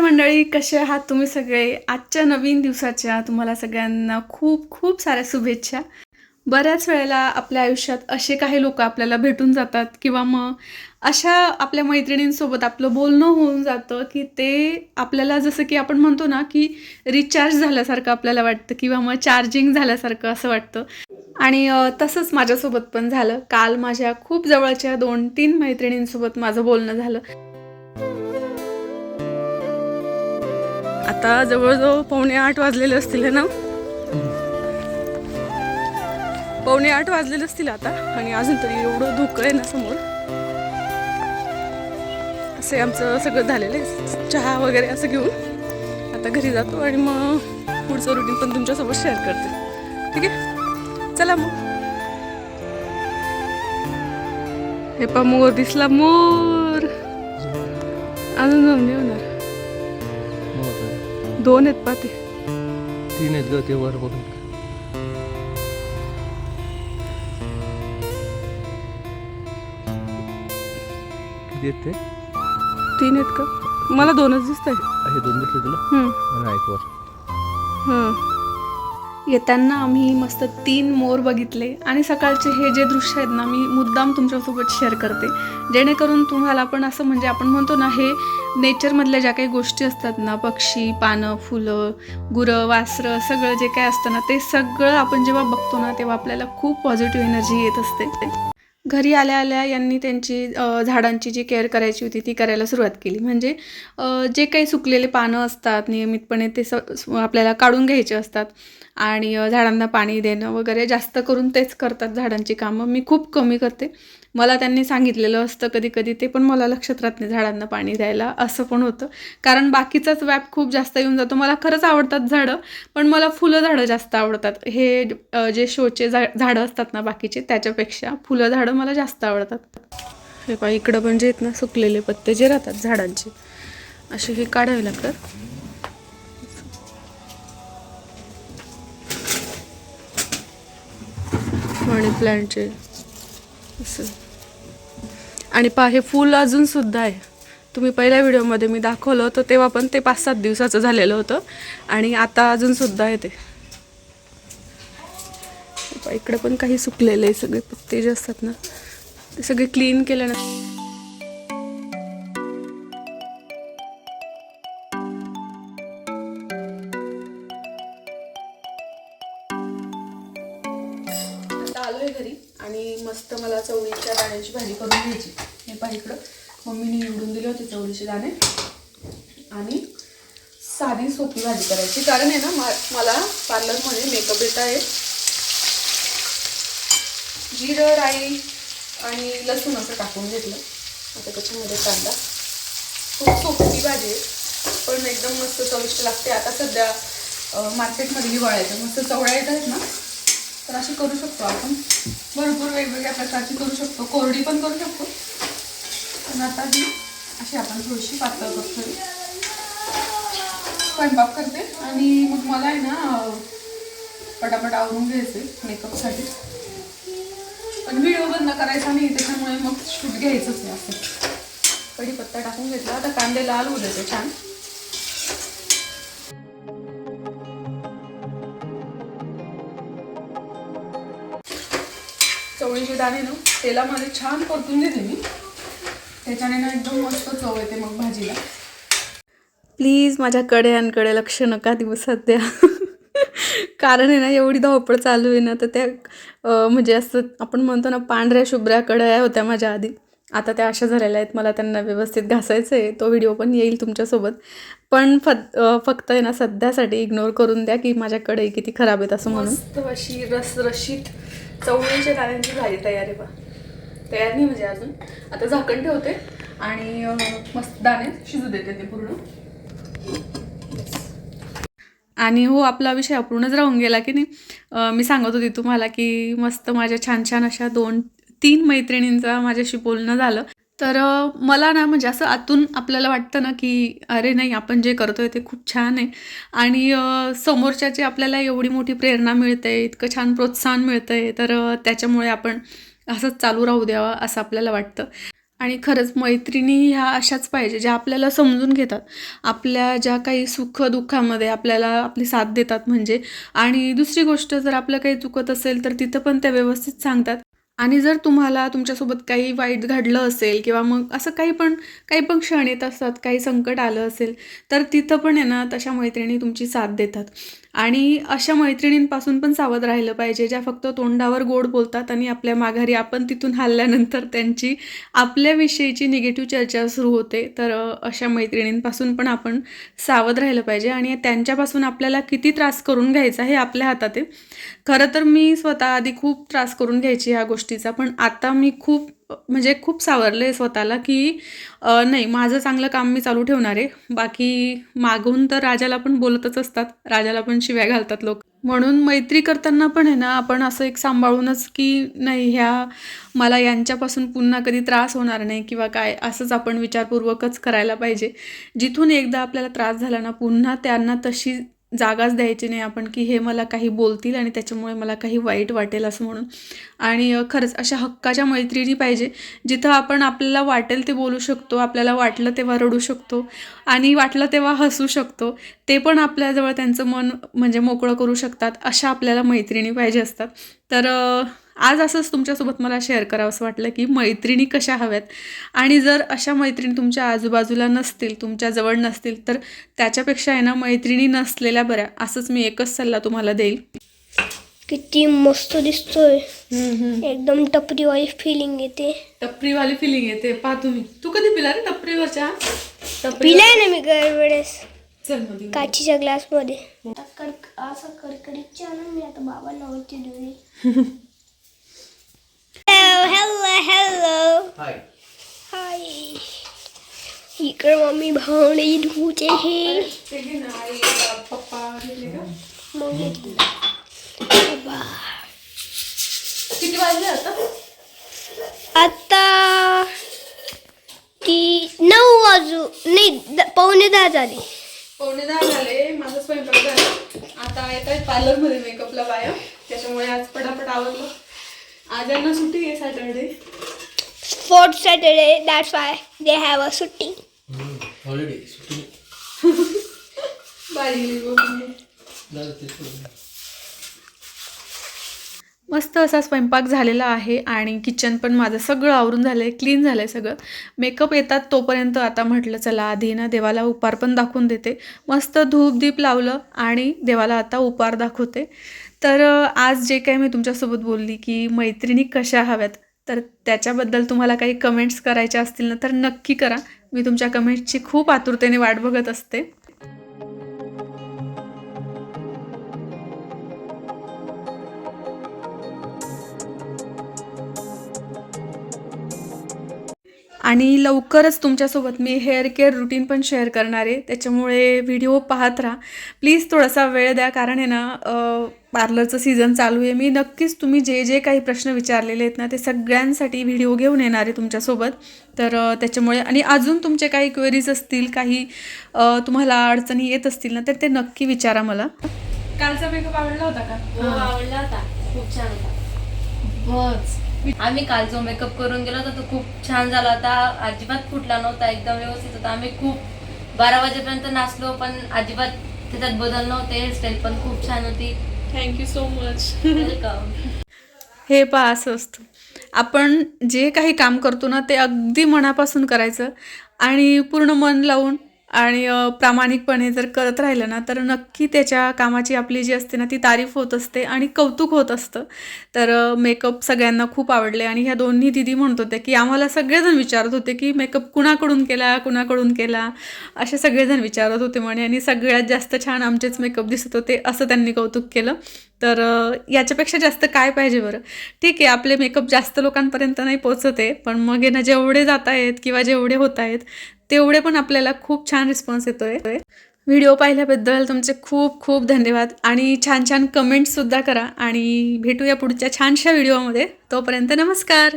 मंडळी कसे आहात तुम्ही सगळे? आजच्या नवीन दिवसाच्या तुम्हाला सगळ्यांना खूप खूप साऱ्या शुभेच्छा. बऱ्याच वेळेला आपल्या आयुष्यात असे काही लोक आपल्याला भेटून जातात किंवा मग अशा आपल्या मैत्रिणींसोबत आपलं बोलणं होऊन जातं की ते आपल्याला जसं की आपण म्हणतो ना की रिचार्ज झाल्यासारखं आपल्याला वाटतं किंवा मग चार्जिंग झाल्यासारखं असं वाटतं. आणि तसंच माझ्यासोबत पण झालं. काल माझ्या खूप जवळच्या दोन तीन मैत्रिणींसोबत माझं बोलणं झालं. आता जवळजवळ पावणे आठ वाजलेले असतील ना? पावणे आठ वाजलेले असतील आता. आणि अजून तरी एवढं धुकं आहे ना समोर. असे आमचं सगळं झालेलं आहे. चहा वगैरे असं घेऊन आता घरी जातो आणि मग पुढचं रुटीन पण तुमच्यासोबत शेअर करते. ठीक आहे? चला मग. हे पा मोर दिसला मोर. अजून जाऊन नाही होणार दोन आहेत पाते तीन आहेत ग ते वर बघून. किती आहेत ते? तीन आहेत का? मला दोनच दिसत आहे असे दोन दिसले तुला? एक वर. येताना आम्ही मस्त तीन मोर बघितले आणि सकाळचे हे जे दृश्य आहेत ना मी मुद्दाम तुमच्यासोबत शेअर करते. जेणेकरून तुम्हाला पण असं म्हणजे आपण म्हणतो ना हे नेचरमधल्या ज्या काही गोष्टी असतात ना पक्षी पानं फुलं गुरं वासरं सगळं जे काय असतं ना ते सगळं आपण जेव्हा बघतो ना तेव्हा आपल्याला खूप पॉझिटिव्ह एनर्जी येत असते. घरी आल्या आल्या यांनी त्यांची झाडांची जी केअर करायची होती ती करायला सुरुवात केली. म्हणजे जे काही सुकलेले पानं असतात नियमितपणे ते स आपल्याला काढून घ्यायचे असतात आणि झाडांना पाणी देणं वगैरे जास्त करून तेच करतात झाडांची कामं. मी खूप कमी करते. मला त्यांनी सांगितलेलं असतं कधी कधी ते पण मला लक्षात राहत नाही झाडांना पाणी द्यायला असं पण होतं. कारण बाकीचाच व्याप खूप जास्त येऊन जातो. मला खरंच आवडतात झाडं पण मला फुलं झाडं जास्त आवडतात. हे जे शोचे झा झाडं असतात ना बाकीचे त्याच्यापेक्षा फुलं झाडं मला जास्त आवडतात. हे पहा इकडं पण जे आहेत ना सुकलेले पत्ते जे राहतात झाडांचे असे हे काढावे लागतात. मनी प्लांटचे असं. आणि पहा हे फूल अजून सुद्धा आहे. तुम्ही पहिल्या व्हिडिओमध्ये मी दाखवलं होतं तेव्हा पण ते पाच सात दिवसाचं झालेलं होतं. आणि आता अजून सुद्धा आहे ते. हे इकडं पण काही सुकलेले आहे सगळे पत्ते जे असतात ना ते सगळे क्लीन केल्यानंतर आता आलोय घरी आणि मस्त मला चवळीच्या दाण्याची भाजी करून घ्यायची. हे पहा इकडं. मम्मीने निवडून दिले होते चवळीचे दाणे. आणि साधी सोपी भाजी करायची. कारण आहे ना मा- मला पार्लरमध्ये मेकअप येत आहे. जिरं राई आणि लसूण असं टाकून घेतलं. आता त्याच्यामध्ये कांदा. खूप सोपी भाजी आहे पण एकदम मस्त चविष्ट लागते. आता सध्या मार्केटमध्ये हिवाळ्याचं मस्त चवळ्या येत आहेत ना तर अशी करू शकतो आपण. भरपूर वेगवेगळ्या प्रकारची करू शकतो. कोरडी पण करू शकतो. पण आता ही अशी आपण थोडीशी पातळ करतो स्वयंपाक करते आणि मग मला आहे ना पटापट आवरून घ्यायचे मेकअपसाठी पण व्हिडिओ बंद करायचा नाही त्याच्यामुळे मग शूट घ्यायचंच नाही असं. कढीपत्ता टाकून घेतला आता कांदे लाल होऊ छान. चवळीचे दाणे ना तेलामध्ये छान परतून घेते मी. त्याच्याने ना एकदम मस्त चव येते मग भाजीला. प्लीज माझ्या कड्यांकडे लक्ष नका देऊ सध्या कारण आहे ना एवढी धावपळ चालू आहे ना तर त्या म्हणजे असं आपण म्हणतो ना पांढऱ्या शुभ्र्या कड्या होत्या माझ्या आधी. आता त्या अशा झालेल्या आहेत मला त्यांना व्यवस्थित घासायचं आहे तो व्हिडिओ पण येईल तुमच्यासोबत. पण फ फक्त आहे ना सध्यासाठी इग्नोर करून द्या की माझ्याकडे किती खराब आहेत असं म्हणून. अशी रसरशीत चवळीच्या दाण्यांची झाली तयारी बा तयार नाही म्हणजे अजून. आता झाकण ठेवते आणि मस्त दाणे शिजू देते ते पूर्ण. आणि हो आपला विषय अपूर्णच राहून गेला की नाही. मी सांगत होती तुम्हाला की मस्त माझ्या छान छान अशा दोन तीन मैत्रिणींचा माझ्याशी बोलणं झालं. तर मला ना म्हणजे असं आतून आपल्याला वाटतं ना की अरे नाही आपण जे करतोय ते खूप छान आहे. आणि समोरच्याची आपल्याला एवढी मोठी प्रेरणा मिळते इतकं छान प्रोत्साहन मिळतंय तर त्याच्यामुळे आपण असंच चालू राहू द्यावा असं आपल्याला वाटतं. आणि खरंच मैत्रिणी ह्या अशाच पाहिजे ज्या आपल्याला समजून घेतात. आपल्या ज्या काही सुख दुःखामध्ये आपल्याला आपली साथ देतात म्हणजे. आणि दुसरी गोष्ट जर आपलं काही चुकत असेल तर तिथं पण त्या व्यवस्थित सांगतात. आणि जर तुम्हाला तुमच्यासोबत काही वाईट घडलं असेल किंवा मग असं काही पण काही पण क्षण येत असतात काही संकट आलं असेल तर तिथं पण आहे ना तशा मैत्रिणी तुमची साथ देतात. आणि अशा मैत्रिणींपासून पण सावध राहिलं पाहिजे ज्या फक्त तोंडावर गोड बोलतात आणि आपल्या माघारी आपण तिथून हल्ल्यानंतर त्यांची आपल्याविषयीची निगेटिव्ह चर्चा सुरू होते. तर अशा मैत्रिणींपासून पण आपण सावध राहिलं पाहिजे आणि त्यांच्यापासून आपल्याला किती त्रास करून घ्यायचा हे आपल्या हातात आहे. खरं तर मी स्वतः आधी खूप त्रास करून घ्यायची ह्या गोष्टी गोष्टीचा. पण आता मी खूप म्हणजे खूप सावरले स्वतःला की नाही माझं चांगलं काम मी चालू ठेवणार आहे. बाकी मागून तर राजाला पण बोलतच असतात. राजाला पण शिव्या घालतात लोक. म्हणून मैत्री करताना पण आहे ना आपण असं एक सांभाळूनच की नाही ह्या मला यांच्यापासून पुन्हा कधी त्रास होणार नाही किंवा काय असंच आपण विचारपूर्वकच करायला पाहिजे. जिथून एकदा आपल्याला त्रास झाला ना पुन्हा त्यांना तशी जागाच द्यायची नाही आपण की हे मला काही बोलतील आणि त्याच्यामुळे मला काही वाईट वाटेल असं म्हणून. आणि खरंच अशा हक्काच्या मैत्रिणी पाहिजे जिथं आपण आपल्याला वाटेल ते बोलू शकतो आपल्याला वाटलं तेव्हा रडू शकतो आणि वाटलं तेव्हा हसू शकतो ते पण आपल्याजवळ त्यांचं मन म्हणजे मोकळं करू शकतात अशा आपल्याला मैत्रिणी पाहिजे असतात. तर आज असंच तुमच्यासोबत मला शेअर करावं असं वाटलं की मैत्रिणी कशा हव्यात? आणि जर अशा मैत्रिणी तुमच्या आजूबाजूला नसतील तुमच्याजवळ नसतील तर त्याच्यापेक्षा आहे ना मैत्रिणी नसलेल्या बऱ्या असंच मी एकच सल्ला तुम्हाला देईल. किती मस्त दिसतोय. एकदम टपरीवाली फिलिंग येते. टपरीवाली फिलिंग येते. पहा तुम्ही. तू कधी पिला रे टपरीवरच्या? पिलाय ना मी वेळेस काचीच्या ग्लासमध्ये. असं कडकडीत चहा ना मी आता बाबांना वरती देऊ हॅलो हॅलो हाय हाय इकडे मम्मी भावणे धुचे हे. बाबा. किती वाजले आता आता ती नऊ वाजू. नाही पावणे दहा झाली. पावणे दहा झाले. माझा स्वयंपाक झाला. आता येत आहेत पार्लरमध्ये मेकअपला बाया. त्याच्यामुळे आज पटापट आवडलं आज यांना सुट्टी आहे Saturday? Fourth Saturday that's why they have a सुट्टी हॉलिडे बाई मस्त असा स्वयंपाक झालेला आहे आणि किचन पण माझं सगळं आवरून झालं आहे क्लीन झालं आहे सगळं. मेकअप येतात तोपर्यंत आता म्हटलं चला आधी ना देवाला उपार पण दाखवून देते. मस्त धूप दीप लावलं आणि देवाला आता उपार दाखवते. तर आज जे काही मी तुमच्यासोबत बोलली की मैत्रिणी कशा हव्यात तर त्याच्याबद्दल तुम्हाला काही कमेंट्स करायच्या असतील ना तर नक्की करा. मी तुमच्या कमेंट्सची खूप आतुरतेने वाट बघत असते. आणि लवकरच तुमच्यासोबत मी हेअर केअर रुटीन पण शेअर करणार आहे. त्याच्यामुळे व्हिडिओ पाहत राहा. प्लीज थोडासा वेळ द्या कारण आहे ना पार्लरचं सीझन चालू आहे. मी नक्कीच तुम्ही जे जे काही प्रश्न विचारलेले आहेत ना ते सगळ्यांसाठी व्हिडिओ घेऊन येणार आहे तुमच्यासोबत. तर त्याच्यामुळे आणि अजून तुमचे काही क्वेरीज असतील काही तुम्हाला अडचणी येत असतील ना तर ते नक्की विचारा मला. कालचा मेकअप आवडला होता का? हो आवडला होता. खूप छान होता. बस. आम्ही काल जो मेकअप करून गेलो होता तो खूप छान झाला होता. अजिबात फुटला नव्हता एकदम व्यवस्थित होता. आम्ही खूप बारा वाजेपर्यंत नाचलो पण अजिबात त्याच्यात बदल नव्हते. हेअरस्टाईल पण खूप छान होती. थँक्यू सो मच वेलकम हे पहा असं असतं. आपण जे काही काम करतो ना ते अगदी मनापासून करायचं आणि पूर्ण मन लावून आणि प्रामाणिकपणे जर करत राहिलं ना तर नक्की त्याच्या कामाची आपली जी असते ना ती तारीफ होत असते आणि कौतुक होत असतं. तर मेकअप सगळ्यांना खूप आवडले आणि ह्या दोन्ही दिदी म्हणत होत्या की आम्हाला सगळेजण विचारत होते की मेकअप कुणाकडून केला कुणाकडून केला? असे सगळेजण विचारत होते म्हणे आणि सगळ्यात जास्त छान आमचेच मेकअप दिसत होते असं त्यांनी कौतुक केलं. तर याच्यापेक्षा जास्त काय पाहिजे बरं? ठीक आहे आपले मेकअप जास्त लोकांपर्यंत नाही पोचत आहे पण मग हे ना जेवढे जात आहेत किंवा जेवढे होत आहेत तेवढे पण आपल्याला खूप छान रिस्पॉन्स येतोय. व्हिडिओ पाहिल्याबद्दल तुमचे खूप खूप धन्यवाद. आणि छान छान कमेंट्ससुद्धा करा. आणि भेटूया पुढच्या छानशा व्हिडिओमध्ये. तोपर्यंत नमस्कार!